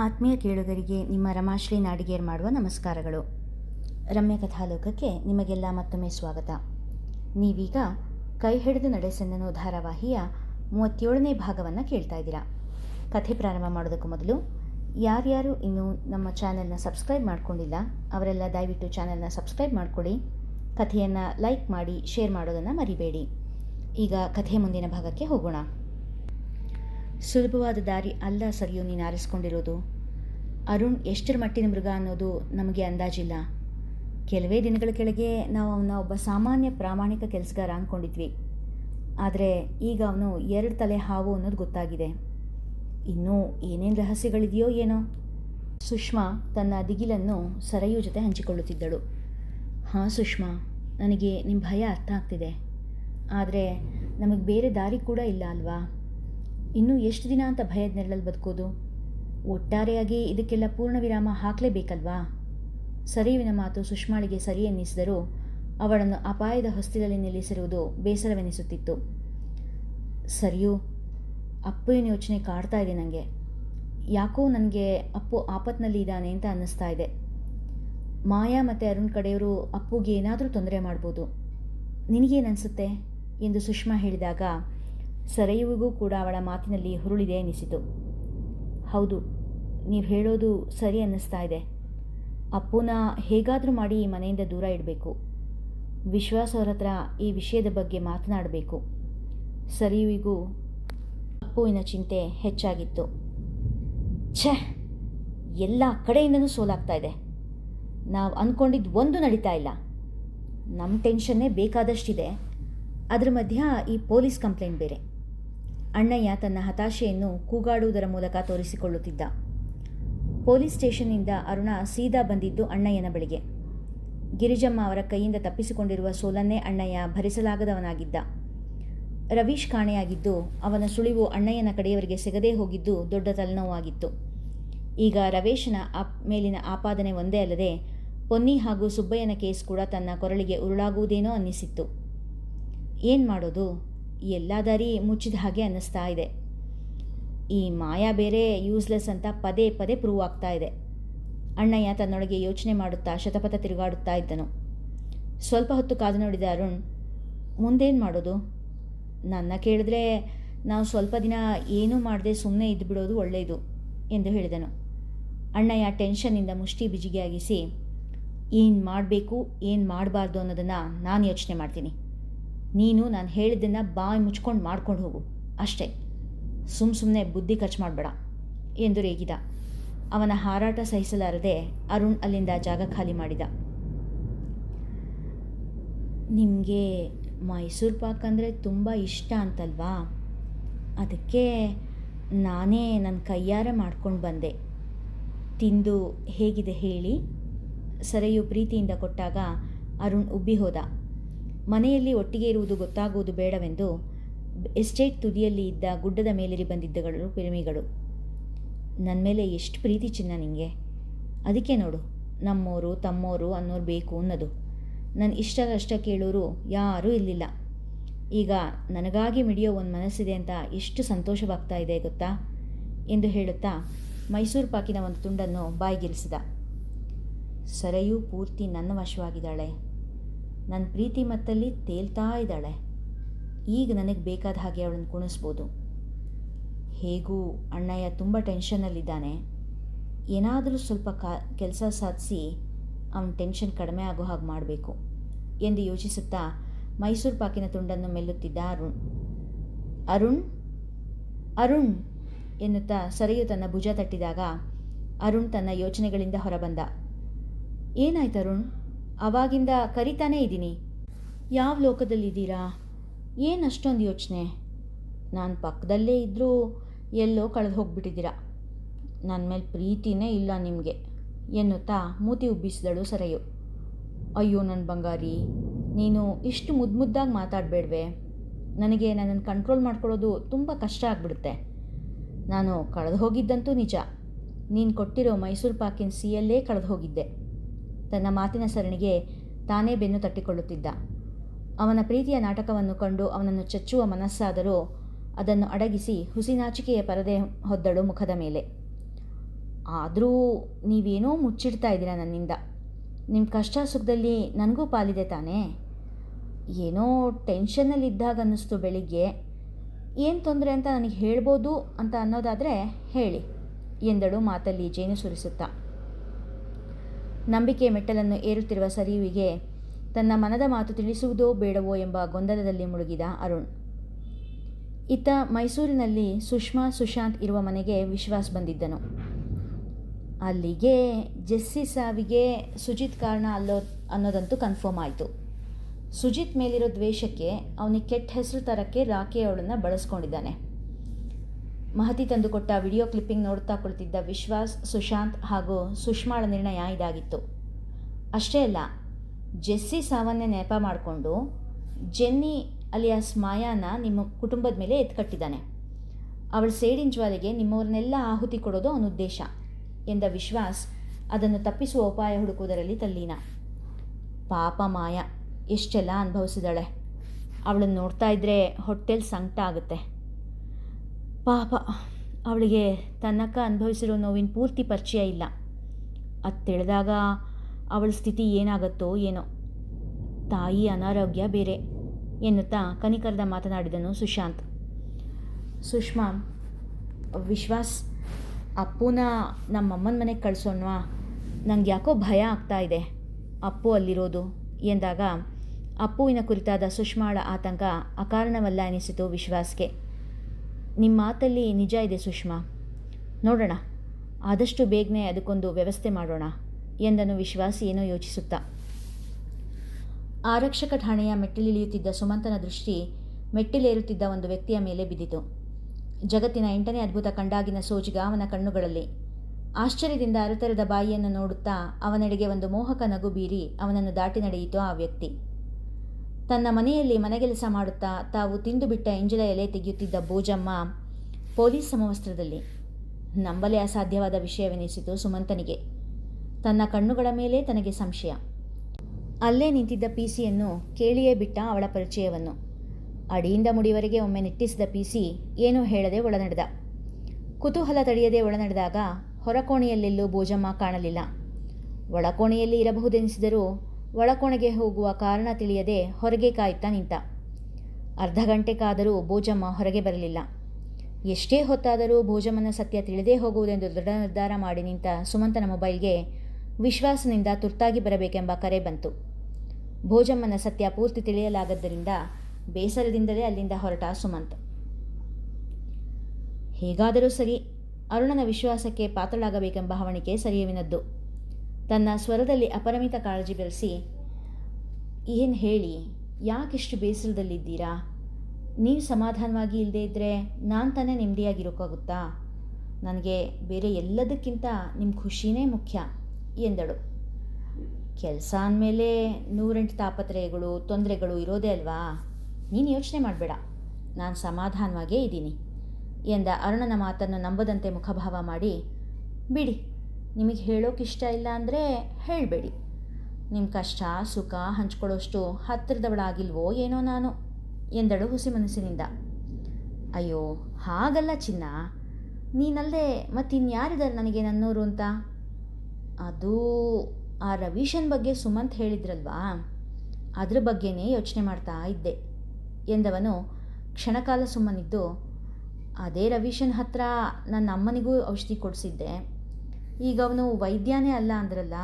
ಆತ್ಮೀಯ ಕೇಳುಗರಿಗೆ ನಿಮ್ಮ ರಮಾಶ್ರೀ ನಾಡಿಗೇರ್ ಮಾಡುವ ನಮಸ್ಕಾರಗಳು. ರಮ್ಯ ಕಥಾಲೋಕಕ್ಕೆ ನಿಮಗೆಲ್ಲ ಮತ್ತೊಮ್ಮೆ ಸ್ವಾಗತ. ನೀವೀಗ ಕೈ ಹಿಡಿದು ನಡೆಸೆಂದನು ಧಾರಾವಾಹಿಯ ಮೂವತ್ತೇಳನೇ ಭಾಗವನ್ನು ಕೇಳ್ತಾ ಇದ್ದೀರಾ. ಕಥೆ ಪ್ರಾರಂಭ ಮಾಡೋದಕ್ಕೂ ಮೊದಲು ಯಾರ್ಯಾರು ಇನ್ನೂ ನಮ್ಮ ಚಾನೆಲ್ನ ಸಬ್ಸ್ಕ್ರೈಬ್ ಮಾಡ್ಕೊಂಡಿಲ್ಲ, ಅವರೆಲ್ಲ ದಯವಿಟ್ಟು ಚಾನೆಲ್ನ ಸಬ್ಸ್ಕ್ರೈಬ್ ಮಾಡ್ಕೊಳ್ಳಿ, ಕಥೆಯನ್ನು ಲೈಕ್ ಮಾಡಿ, ಶೇರ್ ಮಾಡೋದನ್ನು ಮರಿಬೇಡಿ. ಈಗ ಕಥೆ ಮುಂದಿನ ಭಾಗಕ್ಕೆ ಹೋಗೋಣ. ಸುಲಭವಾದ ದಾರಿ ಅಲ್ಲ ಸರಿಯೋ ನೀನು ಆರಿಸ್ಕೊಂಡಿರೋದು. ಅರುಣ್ ಎಷ್ಟರ ಮಟ್ಟಿನ ಮೃಗ ಅನ್ನೋದು ನಮಗೆ ಅಂದಾಜಿಲ್ಲ. ಕೆಲವೇ ದಿನಗಳ ಕೆಳಗೆ ನಾವು ಅವನ ಒಬ್ಬ ಸಾಮಾನ್ಯ ಪ್ರಾಮಾಣಿಕ ಕೆಲಸಗಾರ ಅಂದ್ಕೊಂಡಿದ್ವಿ. ಆದರೆ ಈಗ ಅವನು ಎರಡು ತಲೆ ಹಾವು ಅನ್ನೋದು ಗೊತ್ತಾಗಿದೆ. ಇನ್ನೂ ಏನೇನು ರಹಸ್ಯಗಳಿದೆಯೋ ಏನೋ. ಸುಷ್ಮಾ ತನ್ನ ದಿಗಿಲನ್ನು ಸರಯು ಜೊತೆ ಹಂಚಿಕೊಳ್ಳುತ್ತಿದ್ದಳು. ಹಾಂ ಸುಷ್ಮಾ, ನನಗೆ ನಿಮ್ಮ ಭಯ ಅರ್ಥ ಆಗ್ತಿದೆ. ಆದರೆ ನಮಗೆ ಬೇರೆ ದಾರಿ ಕೂಡ ಇಲ್ಲ ಅಲ್ವಾ? ಇನ್ನೂ ಎಷ್ಟು ದಿನ ಅಂತ ಭಯದ ನೆರಳಲ್ಲಿ ಬದುಕೋದು? ಒಟ್ಟಾರೆಯಾಗಿ ಇದಕ್ಕೆಲ್ಲ ಪೂರ್ಣ ವಿರಾಮ ಹಾಕಲೇಬೇಕಲ್ವಾ? ಸರಿವಿನ ಮಾತು ಸುಷ್ಮಾಳಿಗೆ ಸರಿ ಎನ್ನಿಸಿದರೂ ಅವಳನ್ನು ಅಪಾಯದ ಹೊಸ್ತಿಲಲ್ಲಿ ನಿಲ್ಲಿಸಿರುವುದು ಬೇಸರವೆನಿಸುತ್ತಿತ್ತು. ಸರಿಯು ಅಪ್ಪುವಿನ ಯೋಚನೆ ಕಾಡ್ತಾ ಇದೆ ನನಗೆ ಯಾಕೋ ನನಗೆ ಅಪ್ಪು ಆಪತ್ನಲ್ಲಿ ಇದ್ದಾನೆ ಅಂತ ಅನ್ನಿಸ್ತಾ ಇದೆ. ಮಾಯಾ ಮತ್ತು ಅರುಣ್ ಕಡೆಯವರು ಅಪ್ಪುಗೆ ಏನಾದರೂ ತೊಂದರೆ ಮಾಡ್ಬೋದು. ನಿನಗೇನನ್ಸುತ್ತೆ ಎಂದು ಸುಷ್ಮಾ ಹೇಳಿದಾಗ ಸರಯುವಿಗೂ ಕೂಡ ಅವಳ ಮಾತಿನಲ್ಲಿ ಹುರುಳಿದೆ ಎನಿಸಿತು. ಹೌದು, ನೀವು ಹೇಳೋದು ಸರಿ ಅನ್ನಿಸ್ತಾ ಇದೆ. ಅಪ್ಪುನ ಹೇಗಾದರೂ ಮಾಡಿ ಈ ಮನೆಯಿಂದ ದೂರ ಇಡಬೇಕು. ವಿಶ್ವಾಸ ಅವರ ಹತ್ರ ಈ ವಿಷಯದ ಬಗ್ಗೆ ಮಾತನಾಡಬೇಕು. ಸರಿಯುವಿಗೂ ಅಪ್ಪುವಿನ ಚಿಂತೆ ಹೆಚ್ಚಾಗಿತ್ತು. ಛೆ, ಎಲ್ಲ ಕಡೆಯಿಂದನೂ ಸೋಲಾಗ್ತಾ ಇದೆ. ನಾವು ಅಂದ್ಕೊಂಡಿದ್ದು ಒಂದು ನಡೀತಾ ಇಲ್ಲ. ನಮ್ಮ ಟೆನ್ಷನ್ನೇ ಬೇಕಾದಷ್ಟಿದೆ. ಅದ್ರ ಮಧ್ಯ ಈ ಪೊಲೀಸ್ ಕಂಪ್ಲೇಂಟ್ ಬೇರೆ. ಅಣ್ಣಯ್ಯ ತನ್ನ ಹತಾಶೆಯನ್ನು ಕೂಗಾಡುವುದರ ಮೂಲಕ ತೋರಿಸಿಕೊಳ್ಳುತ್ತಿದ್ದ. ಪೊಲೀಸ್ ಸ್ಟೇಷನ್ನಿಂದ ಅರುಣ ಸೀದಾ ಬಂದಿದ್ದು ಅಣ್ಣಯ್ಯನ ಬಳಿಗೆ. ಗಿರಿಜಮ್ಮ ಅವರ ಕೈಯಿಂದ ತಪ್ಪಿಸಿಕೊಂಡಿರುವ ಸೋಲನ್ನೇ ಅಣ್ಣಯ್ಯ ಭರಿಸಲಾಗದವನಾಗಿದ್ದ. ರವೀಶ್ ಕಾಣೆಯಾಗಿದ್ದು, ಅವನ ಸುಳಿವು ಅಣ್ಣಯ್ಯನ ಕಡೆಯವರಿಗೆ ಸಿಗದೇ ಹೋಗಿದ್ದು ದೊಡ್ಡ ತಲೆನೋವಾಗಿತ್ತು. ಈಗ ರವೇಶನ ಆಪ್ ಮೇಲಿನ ಆಪಾದನೆ ಒಂದೇ ಅಲ್ಲದೆ, ಪೊನ್ನಿ ಹಾಗೂ ಸುಬ್ಬಯ್ಯನ ಕೇಸ್ ಕೂಡ ತನ್ನ ಕೊರಳಿಗೆ ಉರುಳಾಗುವುದೇನೋ ಅನ್ನಿಸಿತ್ತು. ಏನು ಮಾಡೋದು? ಎಲ್ಲ ದಾರಿ ಮುಚ್ಚಿದ ಹಾಗೆ ಅನ್ನಿಸ್ತಾ ಇದೆ. ಈ ಮಾಯಾ ಬೇರೆ ಯೂಸ್ಲೆಸ್ ಅಂತ ಪದೇ ಪದೇ ಪ್ರೂವ್ ಆಗ್ತಾ ಇದೆ. ಅಣ್ಣಯ್ಯ ತನ್ನೊಳಗೆ ಯೋಚನೆ ಮಾಡುತ್ತಾ ಶತಪಥ ತಿರುಗಾಡುತ್ತಾ ಇದ್ದನು. ಸ್ವಲ್ಪ ಹೊತ್ತು ಕಾದು ನೋಡಿದ ಅರುಣ್, ಮುಂದೇನು ಮಾಡೋದು? ನನ್ನ ಕೇಳಿದ್ರೆ ನಾವು ಸ್ವಲ್ಪ ದಿನ ಏನೂ ಮಾಡದೆ ಸುಮ್ಮನೆ ಇದ್ದುಬಿಡೋದು ಒಳ್ಳೆಯದು ಎಂದು ಹೇಳಿದನು. ಅಣ್ಣಯ್ಯ ಟೆನ್ಷನ್ನಿಂದ ಮುಷ್ಟಿ ಬಿಜಿಗಿಯಾಗಿಸಿ ಏನು ಮಾಡಬೇಕು, ಏನು ಮಾಡಬಾರ್ದು ಅನ್ನೋದನ್ನು ನಾನು ಯೋಚನೆ ಮಾಡ್ತೀನಿ. ನೀನು ನಾನು ಹೇಳಿದ್ದನ್ನು ಬಾಯಿ ಮುಚ್ಕೊಂಡು ಮಾಡ್ಕೊಂಡು ಹೋಗು. ಅಷ್ಟೇ. ಸುಮ್ಮ ಸುಮ್ಮನೆ ಬುದ್ಧಿ ಖರ್ಚು ಮಾಡಬೇಡ. ಎಂದು ರೇಗಿದ. ಅವನ ಹಾರಾಟ ಸಹಿಸಲಾರದೆ ಅರುಣ್ ಅಲ್ಲಿಂದ ಜಾಗ ಖಾಲಿ ಮಾಡಿದ. ನಿಮಗೆ ಮೈಸೂರು ಪಾಕ್ ಅಂದರೆ ತುಂಬ ಇಷ್ಟ ಅಂತಲ್ವಾ? ಅದಕ್ಕೆ ನಾನೇ ನನ್ನ ಕೈಯಾರೆ ಮಾಡ್ಕೊಂಡು ಬಂದೆ. ತಿಂದು ಹೇಗಿದೆ ಹೇಳಿ? ಸರೆಯು ಪ್ರೀತಿಯಿಂದ ಕೊಟ್ಟಾಗ ಅರುಣ್ ಉಬ್ಬಿ ಹೋದ ಮನೆಯಲ್ಲಿ ಒಟ್ಟಿಗೆ ಇರುವುದು ಗೊತ್ತಾಗುವುದು ಬೇಡವೆಂದು ಎಸ್ಟೇಟ್ ತುದಿಯಲ್ಲಿ ಇದ್ದ ಗುಡ್ಡದ ಮೇಲೇರಿ ಬಂದಿದ್ದಗಳು ಪ್ರೇಮಿಗಳು. ನನ್ನ ಮೇಲೆ ಎಷ್ಟು ಪ್ರೀತಿ ಚಿನ್ನ ನಿಮಗೆ ಅದಕ್ಕೆ ನೋಡು, ನಮ್ಮೋರು, ತಮ್ಮೋರು ಅನ್ನೋರು ಬೇಕು ಅನ್ನೋದು. ನನ್ನ ಇಷ್ಟದಷ್ಟ ಕೇಳೋರು ಯಾರೂ ಇರಲಿಲ್ಲ ಈಗ ನನಗಾಗಿ ಮಿಡಿಯೋ ಒಂದು ಮನಸ್ಸಿದೆ ಅಂತ ಎಷ್ಟು ಸಂತೋಷವಾಗ್ತಾ ಇದೆ ಗೊತ್ತಾ? ಎಂದು ಹೇಳುತ್ತಾ ಮೈಸೂರು ಪಾಕಿನ ಒಂದು ತುಂಡನ್ನು ಬಾಯಿಗಿರಿಸಿದ. ಸರೆಯೂ ಪೂರ್ತಿ ನನ್ನ ವಶವಾಗಿದ್ದಾಳೆ. ನನ್ನ ಪ್ರೀತಿ ಮತ್ತಲ್ಲಿ ತೇಲ್ತಾ ಇದ್ದಾಳೆ. ಈಗ ನನಗೆ ಬೇಕಾದ ಹಾಗೆ ಅವಳನ್ನು ಕುಣಿಸ್ಬೋದು. ಹೇಗೂ ಅಣ್ಣಯ್ಯ ತುಂಬ ಟೆನ್ಷನ್ನಲ್ಲಿದ್ದಾನೆ ಏನಾದರೂ ಸ್ವಲ್ಪ ಕಾ, ಕೆಲಸ ಸಾಧಿಸಿ ಅವನ ಟೆನ್ಷನ್ ಕಡಿಮೆ ಆಗೋ ಹಾಗೆ ಮಾಡಬೇಕು ಎಂದು ಯೋಚಿಸುತ್ತಾ ಮೈಸೂರು ಪಾಕಿನ ತುಂಡನ್ನು ಮೆಲ್ಲುತ್ತಿದ್ದ ಅರುಣ್. ಅರುಣ್? ಅರುಣ್ ಎನ್ನುತ್ತಾ ಸರಿಯು ತನ್ನ ಭುಜ ತಟ್ಟಿದಾಗ ಅರುಣ್ ತನ್ನ ಯೋಚನೆಗಳಿಂದ ಹೊರಬಂದ. ಏನಾಯ್ತು ಅರುಣ್ ಅವಾಗಿಂದ ಕರಿತಾನೇ ಇದ್ದೀನಿ. ಯಾವ ಲೋಕದಲ್ಲಿದ್ದೀರಾ? ಏನು ಅಷ್ಟೊಂದು ಯೋಚನೆ? ನಾನು ಪಕ್ಕದಲ್ಲೇ ಇದ್ದರೂ ಎಲ್ಲೋ ಕಳೆದು ಹೋಗ್ಬಿಟ್ಟಿದ್ದೀರಾ. ನನ್ನ ಮೇಲೆ ಪ್ರೀತಿನೇ ಇಲ್ಲ ನಿಮಗೆ, ಎನ್ನುತ್ತಾ ಮೂತಿ ಉಬ್ಬಿಸಿದಳು ಸರಯು. ಅಯ್ಯೋ ನನ್ನ ಬಂಗಾರಿ, ನೀನು ಇಷ್ಟು ಮುದ್ದು ಮುದ್ದಾಗಿ ಮಾತಾಡಬೇಡ್ವೆ. ನನಗೆ ನನ್ನನ್ನು ಕಂಟ್ರೋಲ್ ಮಾಡ್ಕೊಳ್ಳೋದು ತುಂಬ ಕಷ್ಟ ಆಗಿಬಿಡುತ್ತೆ. ನಾನು ಕಳೆದು ಹೋಗಿದ್ದಂತೂ ನಿಜ. ನೀನು ಕೊಟ್ಟಿರೋ ಮೈಸೂರು ಪಾಕಿನ ಸಿಯಲ್ಲೇ ಕಳೆದು ಹೋಗಿದ್ದೆ. ತನ್ನ ಮಾತಿನ ಸರಣಿಗೆ ತಾನೇ ಬೆನ್ನು ತಟ್ಟಿಕೊಳ್ಳುತ್ತಿದ್ದ. ಅವನ ಪ್ರೀತಿಯ ನಾಟಕವನ್ನು ಕಂಡು ಅವನನ್ನು ಚಚ್ಚುವ ಮನಸ್ಸಾದರೂ ಅದನ್ನು ಅಡಗಿಸಿ ಹುಸಿನಾಚಿಕೆಯ ಪರದೆ ಹೊದ್ದಳು ಮುಖದ ಮೇಲೆ. ಆದರೂ ನೀವೇನೋ ಮುಚ್ಚಿಡ್ತಾ ಇದ್ದೀರಾ ನನ್ನಿಂದ. ನಿಮ್ಮ ಕಷ್ಟ ಸುಖದಲ್ಲಿ ನನಗೂ ಪಾಲಿದೆ ತಾನೇ. ಏನೋ ಟೆನ್ಷನ್ನಲ್ಲಿದ್ದಾಗ ಅನ್ನಿಸ್ತು ಬೆಳಿಗ್ಗೆ. ಏನು ತೊಂದರೆ ಅಂತ ನನಗೆ ಹೇಳ್ಬೋದು ಅಂತ ಅನ್ನೋದಾದರೆ ಹೇಳಿ ಎಂದಳು ಮಾತಲ್ಲಿ ಜೇನು ಸುರಿಸುತ್ತಾ. ನಂಬಿಕೆ ಮೆಟ್ಟಲನ್ನು ಏರುತ್ತಿರುವ ಸರಿಯುವಿಗೆ ತನ್ನ ಮನದ ಮಾತು ತಿಳಿಸುವುದೋ ಬೇಡವೋ ಎಂಬ ಗೊಂದಲದಲ್ಲಿ ಮುಳುಗಿದ ಅರುಣ್. ಇತ್ತ ಮೈಸೂರಿನಲ್ಲಿ ಸುಷ್ಮಾ ಸುಶಾಂತ್ ಇರುವ ಮನೆಗೆ ವಿಶ್ವಾಸ್ ಬಂದಿದ್ದನು. ಅಲ್ಲಿಗೆ ಜೆಸ್ಸಿ ಸಾವಿಗೆ ಸುಜಿತ್ ಕಾರಣ ಅಲ್ಲೋ ಅನ್ನೋದಂತೂ ಕನ್ಫರ್ಮ್ ಆಯಿತು. ಸುಜಿತ್ ಮೇಲಿರೋ ದ್ವೇಷಕ್ಕೆ ಅವನಿಗೆ ಕೆಟ್ಟ ಹೆಸರು ತರಕ್ಕೆ ರಾಕಿ ಅವಳನ್ನು ಬಳಸ್ಕೊಂಡಿದ್ದಾನೆ. ಮಹತಿ ತಂದುಕೊಟ್ಟ ವಿಡಿಯೋ ಕ್ಲಿಪ್ಪಿಂಗ್ ನೋಡ್ತಾ ಕುಳಿತಿದ್ದ ವಿಶ್ವಾಸ್, ಸುಶಾಂತ್ ಹಾಗೂ ಸುಷ್ಮಾಳ ನಿರ್ಣಯ ಇದಾಗಿತ್ತು. ಅಷ್ಟೇ ಅಲ್ಲ, ಜೆಸ್ಸಿ ಸಾವನ್ನೇ ನೆಪ ಮಾಡಿಕೊಂಡು ಜೆನ್ನಿ ಅಲಿಯಾಸ್ ಮಾಯಾನ ನಿಮ್ಮ ಕುಟುಂಬದ ಮೇಲೆ ಎತ್ಕಟ್ಟಿದ್ದಾನೆ. ಅವಳ ಸೇಡಿನ ಜ್ವಾಲೆಗೆ ನಿಮ್ಮವ್ರನ್ನೆಲ್ಲ ಆಹುತಿ ಕೊಡೋದು ಅವನ ಉದ್ದೇಶ ಎಂದ ವಿಶ್ವಾಸ್ ಅದನ್ನು ತಪ್ಪಿಸುವ ಉಪಾಯ ಹುಡುಕುವುದರಲ್ಲಿ ತಲ್ಲೀನ. ಪಾಪ ಮಾಯ, ಎಷ್ಟೆಲ್ಲ ಅನುಭವಿಸಿದಾಳೆ. ಅವಳನ್ನು ನೋಡ್ತಾ ಇದ್ದರೆ ಹೊಟ್ಟೆಲಿ ಸಂಕಟ ಆಗುತ್ತೆ. ಪಾಪ, ಅವಳಿಗೆ ತನ್ನಕ್ಕ ಅನುಭವಿಸಿರೋ ನೋವಿನ ಪೂರ್ತಿ ಪರಿಚಯ ಇಲ್ಲ. ಅದು ತಿಳಿದಾಗ ಅವಳ ಸ್ಥಿತಿ ಏನಾಗುತ್ತೋ ಏನೋ. ತಾಯಿ ಅನಾರೋಗ್ಯ ಬೇರೆ, ಎನ್ನುತ್ತಾ ಕನಿಕರದ ಮಾತನಾಡಿದನು ಸುಶಾಂತ್. ಸುಷ್ಮಾ, ವಿಶ್ವಾಸ್, ಅಪ್ಪುನ ನಮ್ಮಮ್ಮನ ಮನೆಗೆ ಕಳಿಸೋಣವಾ? ನಂಗೆ ಯಾಕೋ ಭಯ ಆಗ್ತಾ ಇದೆ. ಅಪ್ಪು ಅಲ್ಲಿರೋದು ಎಂದಾಗ ಅಪ್ಪುವಿನ ಕುರಿತಾದ ಸುಷ್ಮಾಳ ಆತಂಕ ಅಕಾರಣವಲ್ಲ ಅನಿಸಿತು ವಿಶ್ವಾಸ್ಗೆ. ನಿಮ್ಮ ಮಾತಲ್ಲಿ ನಿಜ ಇದೆ ಸುಷ್ಮಾ. ನೋಡೋಣ. ಆದಷ್ಟು ಬೇಗನೆ ಅದಕ್ಕೊಂದು ವ್ಯವಸ್ಥೆ ಮಾಡೋಣ. ಎಂದನು ವಿಶ್ವಾಸಿ ಏನೋ ಯೋಚಿಸುತ್ತಾ. ಆರಕ್ಷಕ ಠಾಣೆಯ ಮೆಟ್ಟಿಲಿಳಿಯುತ್ತಿದ್ದ ಸುಮಂತನ ದೃಷ್ಟಿ ಮೆಟ್ಟಿಲೇರುತ್ತಿದ್ದ ಒಂದು ವ್ಯಕ್ತಿಯ ಮೇಲೆ ಬಿದ್ದಿತು. ಜಗತ್ತಿನ ಎಂಟನೇ ಅದ್ಭುತ ಕಂಡಾಗಿನ ಸೋಜಿಗ ಅವನ ಕಣ್ಣುಗಳಲ್ಲಿ. ಆಶ್ಚರ್ಯದಿಂದ ಅರತರದ ಬಾಯಿಯನ್ನು ನೋಡುತ್ತಾ ಅವನೆಡೆಗೆ ಒಂದು ಮೋಹಕ ನಗು ಬೀರಿ ಅವನನ್ನು ದಾಟಿ ನಡೆಯಿತು ಆ ವ್ಯಕ್ತಿ. ತನ್ನ ಮನೆಯಲ್ಲಿ ಮನೆಗೆಲಸ ಮಾಡುತ್ತಾ ತಾವು ತಿಂದು ಬಿಟ್ಟ ಎಂಜಲ ಎಲೆ ತೆಗೆಯುತ್ತಿದ್ದ ಬೋಜಮ್ಮ ಪೊಲೀಸ್ ಸಮವಸ್ತ್ರದಲ್ಲಿ. ನಂಬಲೇ ಅಸಾಧ್ಯವಾದ ವಿಷಯವೆನಿಸಿತು ಸುಮಂತನಿಗೆ. ತನ್ನ ಕಣ್ಣುಗಳ ಮೇಲೆ ತನಗೆ ಸಂಶಯ. ಅಲ್ಲೇ ನಿಂತಿದ್ದ ಪಿಸಿಯನ್ನು ಕೇಳಿಯೇ ಬಿಟ್ಟ ಅವಳ ಪರಿಚಯವನ್ನು. ಅಡಿಯಿಂದ ಮುಡಿವರೆಗೆ ಒಮ್ಮೆ ನಿಟ್ಟಿಸಿದ ಪಿಸಿ ಏನೂ ಹೇಳದೆ ಒಳನಡೆದ. ಕುತೂಹಲ ತಡೆಯದೆ ಒಳನಡೆದಾಗ ಹೊರಕೋಣೆಯಲ್ಲೆಲ್ಲೂ ಬೋಜಮ್ಮ ಕಾಣಲಿಲ್ಲ. ಒಳಕೋಣೆಯಲ್ಲಿ ಇರಬಹುದೆನಿಸಿದರೂ ಒಳಕೋಣೆಗೆ ಹೋಗುವ ಕಾರಣ ತಿಳಿಯದೆ ಹೊರಗೆ ಕಾಯುತ್ತಾ ನಿಂತ. ಅರ್ಧ ಗಂಟೆ ಕಾದರೂ ಭೋಜಮ್ಮ ಹೊರಗೆ ಬರಲಿಲ್ಲ. ಎಷ್ಟೇ ಹೊತ್ತಾದರೂ ಭೋಜಮ್ಮನ ಸತ್ಯ ತಿಳಿದೇ ಹೋಗುವುದೆಂದು ದೃಢ ನಿರ್ಧಾರ ಮಾಡಿ ನಿಂತ ಸುಮಂತನ ಮೊಬೈಲ್ಗೆ ವಿಶ್ವಾಸದಿಂದ ತುರ್ತಾಗಿ ಬರಬೇಕೆಂಬ ಕರೆ ಬಂತು. ಭೋಜಮ್ಮನ ಸತ್ಯ ಪೂರ್ತಿ ತಿಳಿಯಲಾಗದ್ದರಿಂದ ಬೇಸರದಿಂದಲೇ ಅಲ್ಲಿಂದ ಹೊರಟ ಸುಮಂತ್. ಹೇಗಾದರೂ ಸರಿ, ಅರುಣನ ವಿಶ್ವಾಸಕ್ಕೆ ಪಾತ್ರಳಾಗಬೇಕೆಂಬ ಹವಣಿಕೆ ಸರಿಯುವಿನದ್ದು ತನ್ನ ಸ್ವರದಲ್ಲಿ ಅಪರಿಮಿತ ಕಾಳಜಿ ಬೆರೆಸಿ ಏನು ಹೇಳಿ, ಯಾಕಿಷ್ಟು ಬೇಸರದಲ್ಲಿದ್ದೀರಾ? ನೀವು ಸಮಾಧಾನವಾಗಿ ಇಲ್ಲದೇ ಇದ್ದರೆ ನಾನು ತಾನೇ ನೆಮ್ಮದಿಯಾಗಿರೋಕ್ಕಾಗುತ್ತಾ? ನನಗೆ ಬೇರೆ ಎಲ್ಲದಕ್ಕಿಂತ ನಿಮ್ಮ ಖುಷಿನೇ ಮುಖ್ಯ, ಎಂದಳು. ಕೆಲಸ ಅಂದಮೇಲೆ ನೂರೆಂಟು ತಾಪತ್ರಯಗಳು, ತೊಂದರೆಗಳು ಇರೋದೇ ಅಲ್ವಾ? ನೀನು ಯೋಚನೆ ಮಾಡಬೇಡ, ನಾನು ಸಮಾಧಾನವಾಗೇ ಇದ್ದೀನಿ, ಎಂದ ಅರುಣನ ಮಾತನ್ನು ನಂಬದಂತೆ ಮುಖಭಾವ ಮಾಡಿ, ಬಿಡಿ ನಿಮಗೆ ಹೇಳೋಕೆ ಇಷ್ಟ ಇಲ್ಲ ಅಂದರೆ ಹೇಳಬೇಡಿ. ನಿಮ್ಮ ಕಷ್ಟ, ಸುಖ ಹಂಚ್ಕೊಳ್ಳೋಷ್ಟು ಹತ್ತಿರದವಳಾಗಿಲ್ವೋ ಏನೋ ನಾನು, ಎಂದಳು ಹುಸಿ ಮನಸ್ಸಿನಿಂದ. ಅಯ್ಯೋ, ಹಾಗಲ್ಲ ಚಿನ್ನ. ನೀನಲ್ಲದೆ ಮತ್ತಿನ್ಯಾರಿದ್ದಾರೆ ನನಗೆ ನನ್ನೋರು ಅಂತ? ಅದು ಆ ರವೀಶನ್ ಬಗ್ಗೆ ಸುಮಂತ್ ಹೇಳಿದ್ರಲ್ವಾ? ಅದ್ರ ಬಗ್ಗೆನೇ ಯೋಚನೆ ಮಾಡ್ತಾ ಇದ್ದೆ, ಎಂದವನು ಕ್ಷಣಕಾಲ ಸುಮ್ಮನಿದ್ದು, ಅದೇ ರವೀಶನ್ ಹತ್ರ ನನ್ನ ಅಮ್ಮನಿಗೂ ಔಷಧಿ ಕೊಡಿಸಿದ್ದೆ. ಈಗ ಅವನು ವೈದ್ಯನೇ ಅಲ್ಲ ಅಂದ್ರಲ್ಲ?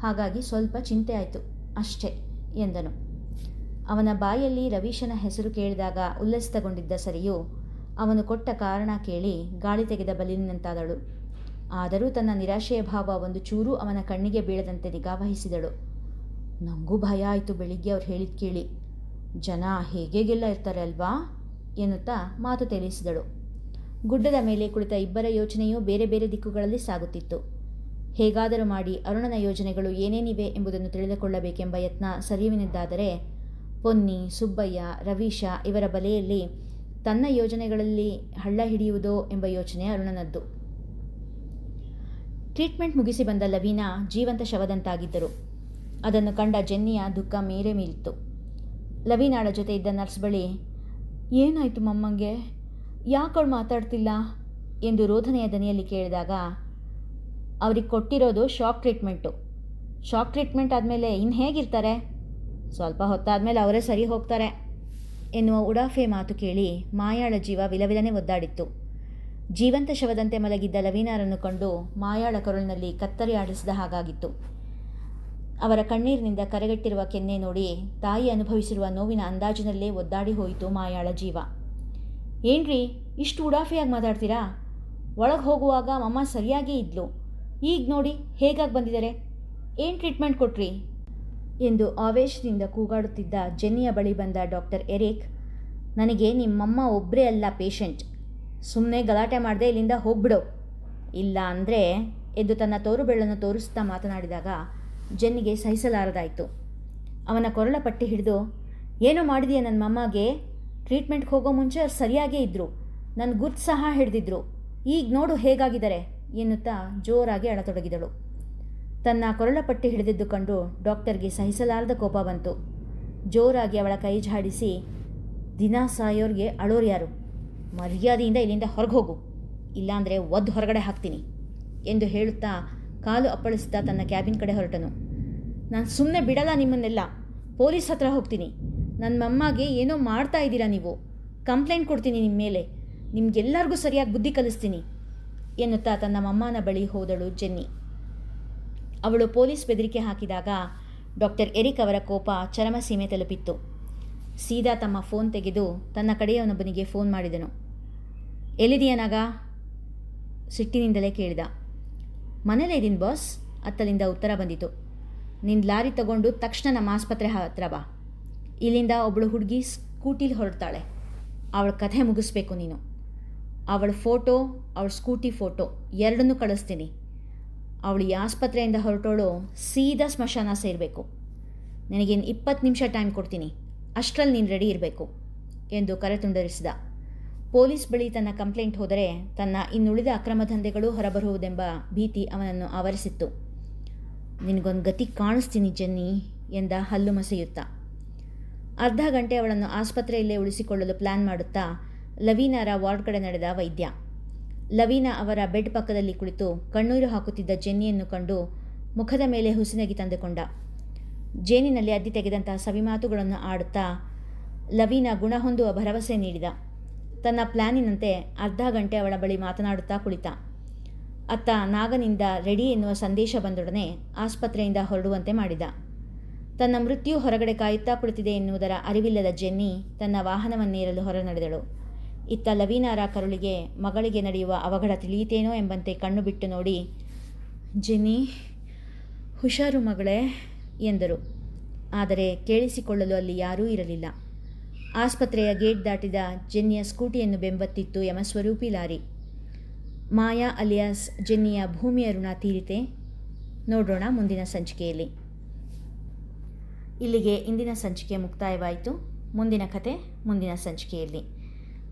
ಹಾಗಾಗಿ ಸ್ವಲ್ಪ ಚಿಂತೆ ಆಯಿತು. ಅಷ್ಟೇ, ಎಂದನು. ಅವನ ಬಾಯಲ್ಲಿ ರವೀಶನ ಹೆಸರು ಕೇಳಿದಾಗ ಉಲ್ಲಸಿತಗೊಂಡಿದ್ದ ಸರಿಯು ಅವನು ಕೊಟ್ಟ ಕಾರಣ ಕೇಳಿ ಗಾಳಿ ತೆಗೆದ ಬಲಿನಂತಾದಳು. ಆದರೂ ತನ್ನ ನಿರಾಶೆಯ ಭಾವ ಒಂದು ಚೂರು ಅವನ ಕಣ್ಣಿಗೆ ಬೀಳದಂತೆ ನಿಗಾವಹಿಸಿದಳು. ನನಗೂ ಭಯ ಆಯಿತು ಬೆಳಿಗ್ಗೆ ಅವ್ರು ಹೇಳಿದ ಕೇಳಿ. ಜನ ಹೇಗೆಗೆಲ್ಲ ಇರ್ತಾರೆ ಅಲ್ವಾ? ಎನ್ನುತ್ತಾ ಮಾತು ತಿಳಿಸಿದಳು. ಗುಡ್ಡದ ಮೇಲೆ ಕುಳಿತ ಇಬ್ಬರ ಯೋಚನೆಯೂ ಬೇರೆ ಬೇರೆ ದಿಕ್ಕುಗಳಲ್ಲಿ ಸಾಗುತ್ತಿತ್ತು. ಹೇಗಾದರೂ ಮಾಡಿ ಅರುಣನ ಯೋಜನೆಗಳು ಏನೇನಿವೆ ಎಂಬುದನ್ನು ತಿಳಿದುಕೊಳ್ಳಬೇಕೆಂಬ ಯತ್ನ ಸರಿಯುವಿನದ್ದಾದರೆ, ಪೊನ್ನಿ, ಸುಬ್ಬಯ್ಯ, ರವೀಶ ಇವರ ಬಲೆಯಲ್ಲಿ ತನ್ನ ಯೋಜನೆಗಳಲ್ಲಿ ಹಳ್ಳ ಹಿಡಿಯುವುದೋ ಎಂಬ ಯೋಚನೆ ಅರುಣನದ್ದು. ಟ್ರೀಟ್ಮೆಂಟ್ ಮುಗಿಸಿ ಬಂದ ಲವೀನಾ ಜೀವಂತ ಶವದಂತಾಗಿದ್ದರು. ಅದನ್ನು ಕಂಡ ಜೆನ್ನಿಯ ದುಃಖ ಮೇರೆ ಮೀರಿತ್ತು. ಲವೀನಾಳ ಜೊತೆ ಇದ್ದ ನರ್ಸ್ ಬಳಿ, ಏನಾಯಿತು ಮಮ್ಮಂಗೆ? ಯಾಕವಳು ಮಾತಾಡ್ತಿಲ್ಲ? ಎಂದು ರೋಧನೆಯ ದನಿಯಲ್ಲಿ ಕೇಳಿದಾಗ, ಅವ್ರಿಗೆ ಕೊಟ್ಟಿರೋದು ಶಾಕ್ ಟ್ರೀಟ್ಮೆಂಟು ಶಾಕ್ ಟ್ರೀಟ್ಮೆಂಟ್ ಆದಮೇಲೆ ಇನ್ನು ಹೇಗಿರ್ತಾರೆ? ಸ್ವಲ್ಪ ಹೊತ್ತಾದಮೇಲೆ ಅವರೇ ಸರಿ ಹೋಗ್ತಾರೆ. ಎನ್ನುವ ಉಡಾಫೆ ಮಾತು ಕೇಳಿ ಮಾಯಾಳ ಜೀವ ವಿಲವಿಲನೆ ಒದ್ದಾಡಿತ್ತು. ಜೀವಂತ ಶವದಂತೆ ಮಲಗಿದ್ದ ಲವೀನಾರನ್ನು ಕಂಡು ಮಾಯಾಳ ಕರುಳಿನಲ್ಲಿ ಕತ್ತರಿ ಆಡಿಸಿದ ಹಾಗಾಗಿತ್ತು. ಅವರ ಕಣ್ಣೀರಿನಿಂದ ಕರೆಗಟ್ಟಿರುವ ಕೆನ್ನೆ ನೋಡಿ ತಾಯಿ ಅನುಭವಿಸಿರುವ ನೋವಿನ ಅಂದಾಜಿನಲ್ಲೇ ಒದ್ದಾಡಿ ಹೋಯಿತು ಮಾಯಾಳ ಜೀವ. ಏನ್ರಿ, ಇಷ್ಟು ಉಡಾಫೆಯಾಗಿ ಮಾತಾಡ್ತೀರಾ? ಒಳಗೆ ಹೋಗುವಾಗ ಮಮ್ಮ ಸರಿಯಾಗೇ ಇದ್ಲು. ಈಗ ನೋಡಿ ಹೇಗಾಗಿ ಬಂದಿದ್ದಾರೆ ಏನು ಟ್ರೀಟ್ಮೆಂಟ್ ಕೊಟ್ರಿ? ಎಂದು ಆವೇಶದಿಂದ ಕೂಗಾಡುತ್ತಿದ್ದ ಜೆನ್ನಿಯ ಬಳಿ ಬಂದ ಡಾಕ್ಟರ್ ಎರಿಕ್, ನನಗೆ ನಿಮ್ಮಮ್ಮ ಒಬ್ಬರೇ ಅಲ್ಲ ಪೇಷಂಟ್. ಸುಮ್ಮನೆ ಗಲಾಟೆ ಮಾಡದೆ ಇಲ್ಲಿಂದ ಹೋಗ್ಬಿಡು. ಇಲ್ಲ ಅಂದರೆ, ಎಂದು ತನ್ನ ತೋರು ಬೆಳ್ಳನ್ನು ತೋರಿಸ್ತಾ ಮಾತನಾಡಿದಾಗ ಜೆನ್ನಿಗೆ ಸಹಿಸಲಾರದಾಯಿತು. ಅವನ ಕೊರಳ ಪಟ್ಟಿ ಹಿಡಿದು, ಏನೋ ಮಾಡಿದೆಯಾ ನನ್ನ ಮಮ್ಮಗೆ? ಟ್ರೀಟ್ಮೆಂಟ್ಗೆ ಹೋಗೋ ಮುಂಚೆ ಅವ್ರು ಸರಿಯಾಗೇ ಇದ್ದರು ನನ್ನ ಗುರ್ತು ಸಹ ಹಿಡಿದಿದ್ರು. ಈಗ ನೋಡು ಹೇಗಾಗಿದ್ದಾರೆ ಎನ್ನುತ್ತಾ ಜೋರಾಗಿ ಅಳತೊಡಗಿದಳು. ತನ್ನ ಕೊರಳಪಟ್ಟಿ ಹಿಡಿದಿದ್ದು ಕಂಡು ಡಾಕ್ಟರ್ಗೆ ಸಹಿಸಲಾರದ ಕೋಪ ಬಂತು. ಜೋರಾಗಿ ಅವಳ ಕೈ ಝಾಡಿಸಿ, ದಿನ ಸಾಯೋರ್ಗೆ ಅಳೋರು ಯಾರು? ಮರ್ಯಾದೆಯಿಂದ ಇಲ್ಲಿಂದ ಹೊರಗೆ ಹೋಗು ಇಲ್ಲಾಂದರೆ ಒದ್ದು ಹೊರಗಡೆ ಹಾಕ್ತೀನಿ ಎಂದು ಹೇಳುತ್ತಾ ಕಾಲು ಅಪ್ಪಳಿಸ್ತಾ ತನ್ನ ಕ್ಯಾಬಿನ್ ಕಡೆ ಹೊರಟನು. ನಾನು ಸುಮ್ಮನೆ ಬಿಡಲ್ಲ ನಿಮ್ಮನ್ನೆಲ್ಲ. ಪೊಲೀಸ್ ಹತ್ರ ಹೋಗ್ತೀನಿ. ನನ್ನ ಮಮ್ಮಗೆ ಏನೋ ಮಾಡ್ತಾ ಇದ್ದೀರಾ ನೀವು? ಕಂಪ್ಲೇಂಟ್ ಕೊಡ್ತೀನಿ ನಿಮ್ಮ ಮೇಲೆ. ನಿಮ್ಗೆಲ್ಲರಿಗೂ ಸರಿಯಾಗಿ ಬುದ್ಧಿ ಕಲಿಸ್ತೀನಿ, ಎನ್ನುತ್ತಾ ತನ್ನ ಮಮ್ಮನ ಬಳಿ ಹೋದಳು ಜೆನ್ನಿ. ಅವಳು ಪೊಲೀಸ್ ಬೆದರಿಕೆ ಹಾಕಿದಾಗ ಡಾಕ್ಟರ್ ಎರಿಕ್ ಅವರ ಕೋಪ ಚರಮಸೀಮೆ ತಲುಪಿತ್ತು. ಸೀದಾ ತಮ್ಮ ಫೋನ್ ತೆಗೆದು ತನ್ನ ಕಡೆಯವನೊಬ್ಬನಿಗೆ ಫೋನ್ ಮಾಡಿದನು. ಎಲ್ಲಿದೆಯನಾಗ ಸಿಟ್ಟಿನಿಂದಲೇ ಕೇಳಿದ. ಮನೇಲೇ ಇದ್ದೀನಿ ಬಾಸ್? ಅತ್ತಲಿಂದ ಉತ್ತರ ಬಂದಿತು. ನಿನ್ನ ಲಾರಿ ತಗೊಂಡು ತಕ್ಷಣ ನಮ್ಮ ಆಸ್ಪತ್ರೆ ಹತ್ರ ಬಾ. ಇಲ್ಲಿಂದ ಒಬ್ಬಳು ಹುಡುಗಿ ಸ್ಕೂಟಿಲಿ ಹೊರಡ್ತಾಳೆ. ಅವಳ ಕಥೆ ಮುಗಿಸ್ಬೇಕು ನೀನು. ಅವಳ ಫೋಟೋ, ಅವಳ ಸ್ಕೂಟಿ ಫೋಟೋ ಎರಡನ್ನೂ ಕಳಿಸ್ತೀನಿ. ಅವಳು ಈ ಆಸ್ಪತ್ರೆಯಿಂದ ಹೊರಟೋಳು ಸೀದಾ ಸ್ಮಶಾನ ಸೇರಬೇಕು. ನಿನಗೇನು ಇಪ್ಪತ್ತು ನಿಮಿಷ ಟೈಮ್ ಕೊಡ್ತೀನಿ. ಅಷ್ಟರಲ್ಲಿ ನೀನು ರೆಡಿ ಇರಬೇಕು ಎಂದು ಕರೆ ತುಂಡರಿಸಿದ. ಪೊಲೀಸ್ ಬಳಿ ತನ್ನ ಕಂಪ್ಲೇಂಟ್ ಹೋದರೆ ತನ್ನ ಇನ್ನುಳಿದ ಅಕ್ರಮ ದಂಧೆಗಳು ಹೊರಬರುವುದೆಂಬ ಭೀತಿ ಅವನನ್ನು ಆವರಿಸಿತ್ತು. ನಿನಗೊಂದು ಗತಿ ಕಾಣಿಸ್ತೀನಿ ಜನ್ನಿ ಎಂದ ಹಲ್ಲು ಮಸೆಯುತ್ತಾ. ಅರ್ಧ ಗಂಟೆ ಅವಳನ್ನು ಆಸ್ಪತ್ರೆಯಲ್ಲೇ ಉಳಿಸಿಕೊಳ್ಳಲು ಪ್ಲಾನ್ ಮಾಡುತ್ತಾ ಲವೀನಾರ ವಾರ್ಡ್ ಕಡೆ ನಡೆದ ವೈದ್ಯ. ಲವೀನಾ ಅವರ ಬೆಡ್ ಪಕ್ಕದಲ್ಲಿ ಕುಳಿತು ಕಣ್ಣೀರು ಹಾಕುತ್ತಿದ್ದ ಜೆನ್ನಿಯನ್ನು ಕಂಡು ಮುಖದ ಮೇಲೆ ಹುಸಿನಗಿ ತಂದುಕೊಂಡ. ಜೇನಿನಲ್ಲಿ ಅದ್ದಿ ತೆಗೆದಂತಹ ಸವಿಮಾತುಗಳನ್ನು ಆಡುತ್ತಾ ಲವೀನಾ ಗುಣ ಹೊಂದುವ ಭರವಸೆ ನೀಡಿದ. ತನ್ನ ಪ್ಲಾನಿನಂತೆ ಅರ್ಧ ಗಂಟೆ ಅವಳ ಬಳಿ ಮಾತನಾಡುತ್ತಾ ಕುಳಿತ. ಅತ್ತ ನಾಗನಿಂದ ರೆಡಿ ಎನ್ನುವ ಸಂದೇಶ ಬಂದೊಡನೆ ಆಸ್ಪತ್ರೆಯಿಂದ ಹೊರಡುವಂತೆ ಮಾಡಿದ. ತನ್ನ ಮೃತ್ಯು ಹೊರಗಡೆ ಕಾಯುತ್ತಾ ಕುಳಿತಿದೆ ಎನ್ನುವುದರ ಅರಿವಿಲ್ಲದ ಜೆನ್ನಿ ತನ್ನ ವಾಹನವನ್ನೇರಲು ಹೊರ ನಡೆದಳು ಇತ್ತ ಲವೀನಾರ ಕರುಳಿಗೆ ಮಗಳಿಗೆ ನಡೆಯುವ ಅವಘಡ ತಿಳಿಯಿತೇನೋ ಎಂಬಂತೆ ಕಣ್ಣು ಬಿಟ್ಟು ನೋಡಿ, ಜೆನ್ನಿ, ಹುಷಾರು ಮಗಳೇ ಎಂದರು. ಆದರೆ ಕೇಳಿಸಿಕೊಳ್ಳಲು ಅಲ್ಲಿ ಯಾರೂ ಇರಲಿಲ್ಲ. ಆಸ್ಪತ್ರೆಯ ಗೇಟ್ ದಾಟಿದ ಜೆನ್ನಿಯ ಸ್ಕೂಟಿಯನ್ನು ಬೆಂಬತ್ತಿತ್ತು ಯಮಸ್ವರೂಪಿ ಲಾರಿ. ಮಾಯಾ ಅಲಿಯಾಸ್ ಜೆನ್ನಿಯ ಭೂಮಿಯ ಋಣ ತೀರಿತೆ. ನೋಡೋಣ ಮುಂದಿನ ಸಂಚಿಕೆಯಲ್ಲಿ. ಇಲ್ಲಿಗೆ ಇಂದಿನ ಸಂಚಿಕೆ ಮುಕ್ತಾಯವಾಯಿತು. ಮುಂದಿನ ಕತೆ ಮುಂದಿನ ಸಂಚಿಕೆಯಲ್ಲಿ.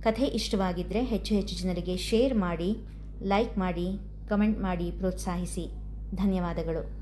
ಕಥೆ ಇಷ್ಟವಾಗಿದ್ದರೆ ಹೆಚ್ಚು ಹೆಚ್ಚು ಜನರಿಗೆ ಶೇರ್ ಮಾಡಿ, ಲೈಕ್ ಮಾಡಿ, ಕಮೆಂಟ್ ಮಾಡಿ, ಪ್ರೋತ್ಸಾಹಿಸಿ. ಧನ್ಯವಾದಗಳು.